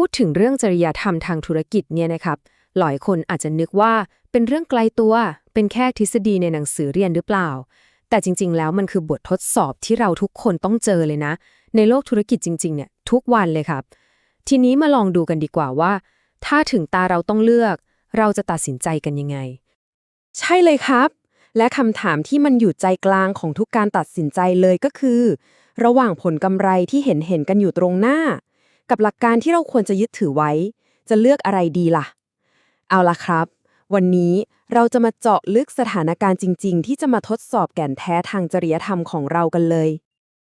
พูดถึงเรื่องจริยธรรมทางธุรกิจเนี่ยนะครับหลายคนอาจจะนึกว่าเป็นเรื่องไกลตัว เป็นแค่ทฤษฎีในหนังสือเรียนหรือเปล่า แต่จริง ๆ แล้วมันคือบททดสอบที่เราทุกคนต้องเจอเลยนะ ในโลกธุรกิจจริง ๆ เนี่ยทุกวันเลยครับ ทีนี้มาลองดูกันดีกว่าว่า ถ้าถึงตาเราต้องเลือก เราจะตัดสินใจกันยังไง ใช่เลยครับ และคำถามที่มันอยู่ใจกลางของทุกการตัดสินใจเลยก็คือ ระหว่างผลกำไรที่เห็นเห็นกันอยู่ตรงหน้า กับหลักการที่เราควรจะยึดถือไว้ จะเลือกอะไรดีล่ะ เอาล่ะครับ วันนี้เราจะมาเจาะลึกสถานการณ์จริง ๆ ที่จะมาทดสอบแก่นแท้ทางจริยธรรมของเรากันเลย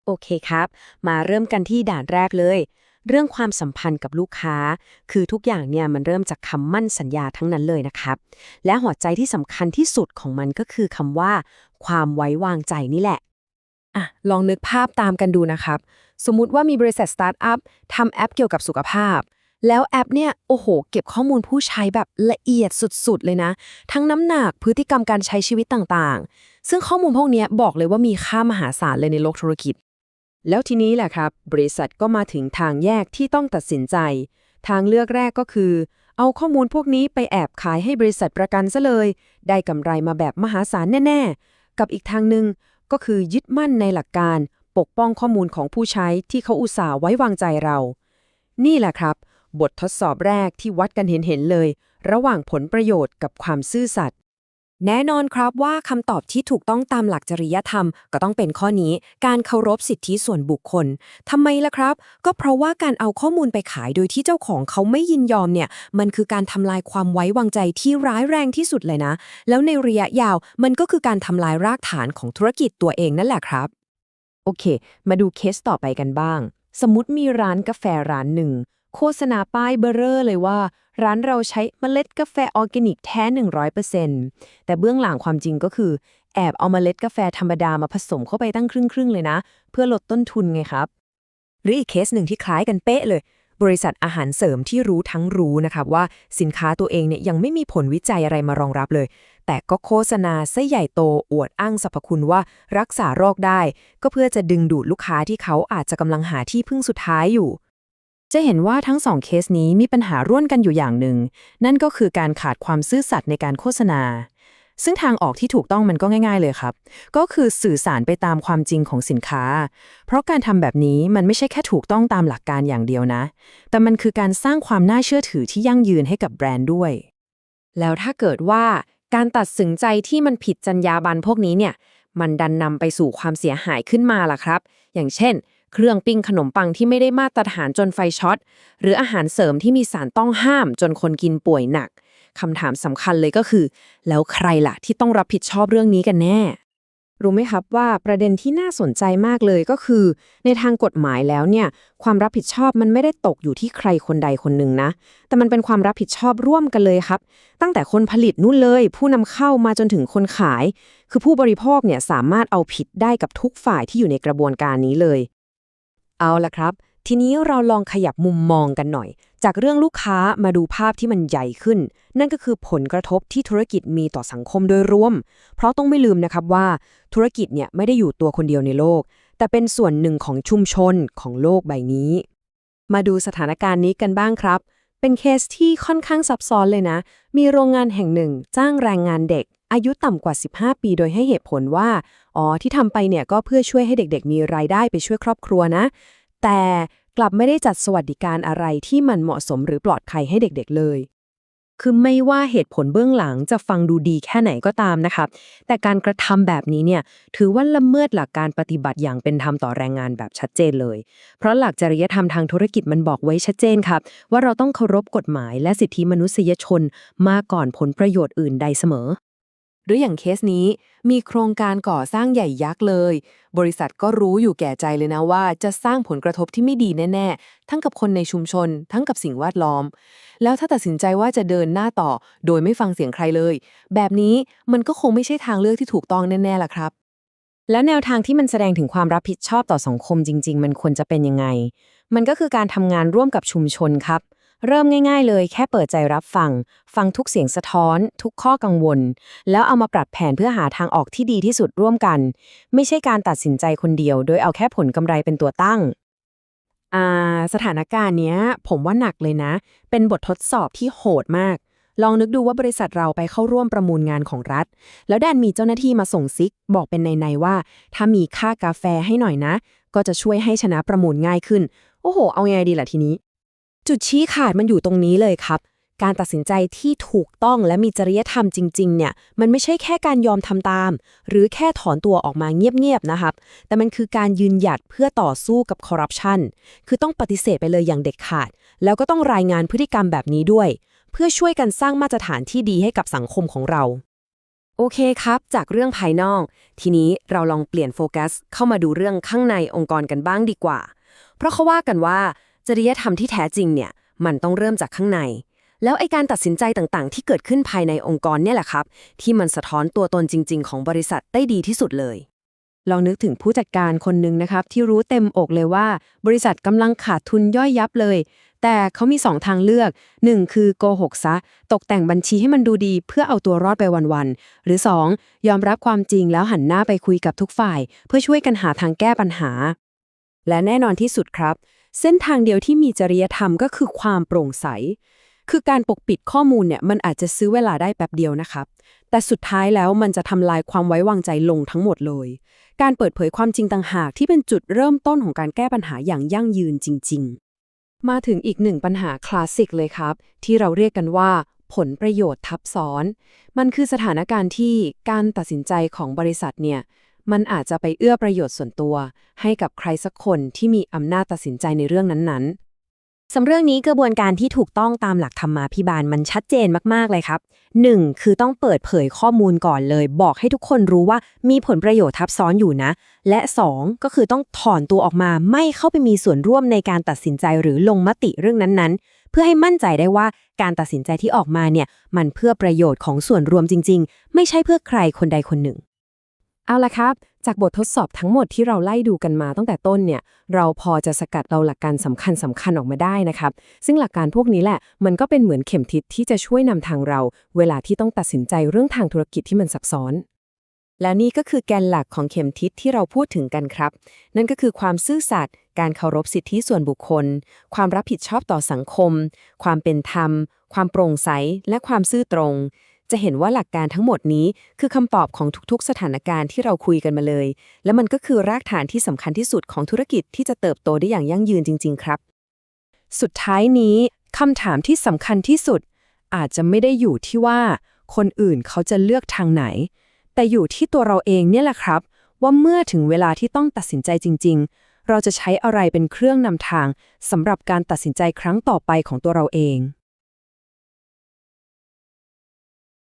โอเคครับ มาเริ่มกันที่ด่านแรกเลย เรื่องความสัมพันธ์กับลูกค้า คือทุกอย่างเนี่ยมันเริ่มจากคำมั่นสัญญาทั้งนั้นเลยนะครับ และหัวใจที่สำคัญที่สุดของมันก็คือคำว่า ความไว้วางใจนี่แหละ อะ ลองนึกภาพตามกันดูนะครับ สมมุติว่ามีบริษัทสตาร์ทอัพทำแอปเกี่ยวกับสุขภาพ แล้วแอปเนี่ย โอ้โห เก็บข้อมูลผู้ใช้แบบละเอียดสุดๆ เลยนะ ทั้งน้ำหนักพฤติกรรมการใช้ชีวิตต่างๆ ซึ่งข้อมูลพวกนี้บอกเลยว่ามีค่ามหาศาลเลยในโลกธุรกิจ แล้วทีนี้แหละครับ บริษัทก็มาถึงทางแยกที่ต้องตัดสินใจ ทางเลือกแรกก็คือ เอาข้อมูลพวกนี้ไปแอบขายให้บริษัทประกันซะเลย ได้กำไรมาแบบมหาศาลแน่ ๆ กับอีกทางหนึ่งก็คือยึดมั่นในหลักการ ปกป้องข้อมูลของผู้ใช้ที่เขาอุตส่าห์ไว้วางใจเรา นี่แหละครับ บททดสอบแรกที่วัดกันเห็นๆเลย ระหว่างผลประโยชน์กับความซื่อสัตย์แน่นอนครับว่าคำตอบที่ถูกต้องตามหลักจริยธรรม ก็ต้องเป็นข้อนี้ การเคารพสิทธิส่วนบุคคลทำไมล่ะครับ ก็เพราะว่าการเอาข้อมูลไปขายโดยที่เจ้าของเขาไม่ยินยอมเนี่ย มันคือการทำลายความไว้วางใจที่ร้ายแรงที่สุดเลยนะ แล้วในระยะยาวมันก็คือการทำลายรากฐานของธุรกิจตัวเองนั่นแหละครับ โอเค มาดูเคสต่อไปกันบ้าง สมมติมีร้านกาแฟร้านหนึ่ง โฆษณาป้ายเบอร์เรอเลยว่า ร้านเราใช้เมล็ดกาแฟออร์แกนิกแท้ 100%แต่เบื้องหลังความจริงก็คือ แอบเอาเมล็ดกาแฟธรรมดามาผสมเข้าไปตั้งครึ่งๆเลยนะ เพื่อลดต้นทุนไงครับ หรืออีกเคสหนึ่งที่คล้ายกันเป๊ะเลย บริษัทอาหารเสริมที่รู้ทั้งรู้นะครับว่าสินค้าตัวเองเนี่ยยังไม่มีผลวิจัยอะไรมารองรับเลย แต่ก็โฆษณาซะใหญ่โตอวดอ้างสรรพคุณว่ารักษาโรคได้ ก็เพื่อจะดึงดูดลูกค้าที่เขาอาจจะกำลังหาที่พึ่งสุดท้ายอยู่ จะเห็นว่าทั้งสองเคสนี้มีปัญหาร่วมกันอยู่อย่างหนึ่ง นั่นก็คือการขาดความซื่อสัตย์ในการโฆษณา ซึ่งทางออกที่ถูกต้องมันก็ง่าย ๆ เลยครับ ก็คือสื่อสารไปตามความจริงของสินค้า เพราะการทำแบบนี้มันไม่ใช่แค่ถูกต้องตามหลักการอย่างเดียวนะ แต่มันคือการสร้างความน่าเชื่อถือที่ยั่งยืนให้กับแบรนด์ด้วย แล้วถ้าเกิดว่าการตัดสินใจที่มันผิดจรรยาบรรณพวกนี้เนี่ย มันดันนำไปสู่ความเสียหายขึ้นมาล่ะครับ อย่างเช่น เครื่องปิ้งขนมปังที่ไม่ได้มาตรฐานจนไฟช็อต หรืออาหารเสริมที่มีสารต้องห้ามจนคนกินป่วยหนัก คำถามสำคัญเลยก็คือ แล้วใครล่ะที่ต้องรับผิดชอบเรื่องนี้กันแน่ รู้ไหมครับว่าประเด็นที่น่าสนใจมากเลยก็คือ ในทางกฎหมายแล้วเนี่ย ความรับผิดชอบมันไม่ได้ตกอยู่ที่ใครคนใดคนหนึ่งนะ แต่มันเป็นความรับผิดชอบร่วมกันเลยครับ ตั้งแต่คนผลิตนู่นเลย ผู้นำเข้ามาจนถึงคนขาย คือผู้บริโภคเนี่ยสามารถเอาผิดได้กับทุกฝ่ายที่อยู่ในกระบวนการนี้เลย เอาละครับ ทีนี้เราลองขยับมุมมองกันหน่อย จากเรื่องลูกค้ามาดูภาพที่มันใหญ่ขึ้น นั่นก็คือผลกระทบที่ธุรกิจมีต่อสังคมโดยรวม เพราะต้องไม่ลืมนะครับว่าธุรกิจเนี่ยไม่ได้อยู่ตัวคนเดียวในโลก แต่เป็นส่วนหนึ่งของชุมชนของโลกใบนี้ มาดูสถานการณ์นี้กันบ้างครับ เป็นเคสที่ค่อนข้างซับซ้อนเลยนะ มีโรงงานแห่งหนึ่ง จ้างแรงงานเด็ก อายุต่ำกว่า 15 ปี โดยให้เหตุผลว่า อ๋อที่ทำไปเนี่ยก็เพื่อช่วยให้เด็ก ๆ มีรายได้ไปช่วยครอบครัวนะ แต่กลับไม่ได้จัดสวัสดิการอะไรที่มันเหมาะสมหรือปลอดภัยให้เด็กๆเลย คือไม่ว่าเหตุผลเบื้องหลังจะฟังดูดีแค่ไหนก็ตามนะครับแต่การกระทำแบบนี้เนี่ยถือว่าละเมิดหลักการปฏิบัติอย่างเป็นธรรมต่อแรงงานแบบชัดเจนเลย เพราะหลักจริยธรรมทางธุรกิจมันบอกไว้ชัดเจนครับ ว่าเราต้องเคารพกฎหมายและสิทธิมนุษยชนมาก่อนผลประโยชน์อื่นใดเสมอ หรืออย่างเคสนี้มีโครงการก่อสร้างใหญ่ยักษ์เลย บริษัทก็รู้อยู่แก่ใจเลยนะว่าจะสร้างผลกระทบที่ไม่ดีแน่ ๆ ทั้งกับคนในชุมชน ทั้งกับสิ่งแวดล้อม แล้วถ้าตัดสินใจว่าจะเดินหน้าต่อ โดยไม่ฟังเสียงใครเลย แบบนี้มันก็คงไม่ใช่ทางเลือกที่ถูกต้องแน่ๆล่ะครับ แล้วแนวทางที่มันแสดงถึงความรับผิดชอบต่อสังคมจริง ๆ มันควรจะเป็นยังไง มันก็คือการทำงานร่วมกับชุมชนครับ เริ่มง่ายๆเลยแค่เปิดใจรับฟัง ฟังทุกเสียงสะท้อน ทุกข้อกังวล แล้วเอามาปรับแผนเพื่อหาทางออกที่ดีที่สุดร่วมกัน ไม่ใช่การตัดสินใจคนเดียว โดยเอาแค่ผลกำไรเป็นตัวตั้งสถานการณ์เนี้ย ผมว่าหนักเลยนะ เป็นบททดสอบที่โหดมาก ลองนึกดูว่าบริษัทเราไปเข้าร่วมประมูลงานของรัฐ แล้วดันมีเจ้าหน้าที่มาส่งซิก บอกเป็นในๆว่า ถ้ามีค่ากาแฟให้หน่อยนะ ก็จะช่วยให้ชนะประมูลง่ายขึ้น โอ้โห เอาไงดีล่ะทีนี้ จุดชี้ขาดมันอยู่ตรงนี้เลยครับ การตัดสินใจที่ถูกต้องและมีจริยธรรมจริง ๆ เนี่ย มันไม่ใช่แค่การยอมทำตาม หรือแค่ถอนตัวออกมาเงียบ ๆ นะครับ แต่มันคือการยืนหยัดเพื่อต่อสู้กับคอร์รัปชัน คือต้องปฏิเสธไปเลยอย่างเด็ดขาด แล้วก็ต้องรายงานพฤติกรรมแบบนี้ด้วย เพื่อช่วยกันสร้างมาตรฐานที่ดีให้กับสังคมของเรา โอเคครับ จากเรื่องภายนอก ทีนี้เราลองเปลี่ยนโฟกัสเข้ามาดูเรื่องข้างในองค์กรกันบ้างดีกว่า เพราะเขาว่ากันว่า จริยธรรมที่แท้จริงเนี่ยมันต้องเริ่มจากข้างใน แล้วไอการตัดสินใจต่างๆ ที่เกิดขึ้นภายในองค์กรเนี่ยแหละครับ ที่มันสะท้อนตัวตนจริง ๆ ของบริษัทได้ดีที่สุดเลย ลองนึกถึงผู้จัดการคนหนึ่งนะครับ ที่รู้เต็มอกเลยว่า บริษัทกำลังขาดทุนย่อยยับเลย แต่เขามี 2 ทางเลือก 1 คือโกหกซะ ตกแต่งบัญชีให้มันดูดี เพื่อเอาตัวรอดไปวันๆหรือ 2 ยอมรับความจริงแล้วหันหน้าไปคุยกับทุกฝ่าย เพื่อช่วยกันหาทางแก้ปัญหา และแน่นอนที่สุดครับ เส้นทางเดียวที่มีจริยธรรมก็คือความโปร่งใส คือการปกปิดข้อมูลเนี่ยมันอาจจะซื้อเวลาได้แป๊บเดียวนะครับ แต่สุดท้ายแล้วมันจะทำลายความไว้วางใจลงทั้งหมดเลย การเปิดเผยความจริงต่างหากที่เป็นจุดเริ่มต้นของการแก้ปัญหาอย่างยั่งยืนจริง ๆ มาถึงอีกหนึ่งปัญหาคลาสสิกเลยครับ ที่เราเรียกกันว่าผลประโยชน์ทับซ้อน มันคือสถานการณ์ที่การตัดสินใจของบริษัทเนี่ย มันอาจจะไปเอื้อประโยชน์ส่วนตัว ให้กับใครสักคนที่มีอำนาจตัดสินใจในเรื่องนั้นๆสำเรื่องนี้กระบวนการที่ถูกต้องตามหลักธรรมาภิบาลมันชัดเจนมาก ๆ เลยครับ 1. คือต้องเปิดเผยข้อมูลก่อนเลย บอกให้ทุกคนรู้ว่ามีผลประโยชน์ทับซ้อนอยู่นะ และ 2. ก็คือต้องถอนตัวออกมาไม่เข้าไปมีส่วนร่วมในการตัดสินใจหรือลงมติเรื่องนั้นๆ เพื่อให้มั่นใจได้ว่าการตัดสินใจที่ออกมาเนี่ยมันเพื่อประโยชน์ของส่วนรวมจริง ๆ ไม่ใช่เพื่อใครคนใดคนหนึ่ง เอาละครับ จากบททดสอบทั้งหมดที่เราไล่ดูกันมาตั้งแต่ต้นเนี่ย เราพอจะสกัดเอาหลักการสำคัญสำคัญออกมาได้นะครับ ซึ่งหลักการพวกนี้แหละ มันก็เป็นเหมือนเข็มทิศที่จะช่วยนำทางเรา เวลาที่ต้องตัดสินใจเรื่องทางธุรกิจที่มันซับซ้อน แล้วนี่ก็คือแกนหลักของเข็มทิศที่เราพูดถึงกันครับ นั่นก็คือความซื่อสัตย์การเคารพสิทธิส่วนบุคคล ความรับผิดชอบต่อสังคม ความเป็นธรรม ความโปร่งใส และความซื่อตรง จะเห็นว่าหลักการทั้งหมดนี้คือคำตอบของทุกๆ สถานการณ์ที่เราคุยกันมาเลย และมันก็คือรากฐานที่สำคัญที่สุดของธุรกิจที่จะเติบโตได้อย่างยั่งยืนจริง ๆ ครับ สุดท้ายนี้คำถามที่สำคัญที่สุด อาจจะไม่ได้อยู่ที่ว่า คนอื่นเขาจะเลือกทางไหน แต่อยู่ที่ตัวเราเองเนี่ยแหละครับ ว่าเมื่อถึงเวลาที่ต้องตัดสินใจจริง ๆ เราจะใช้อะไรเป็นเครื่องนำทางสำหรับการตัดสินใจครั้งต่อไปของตัวเราเอง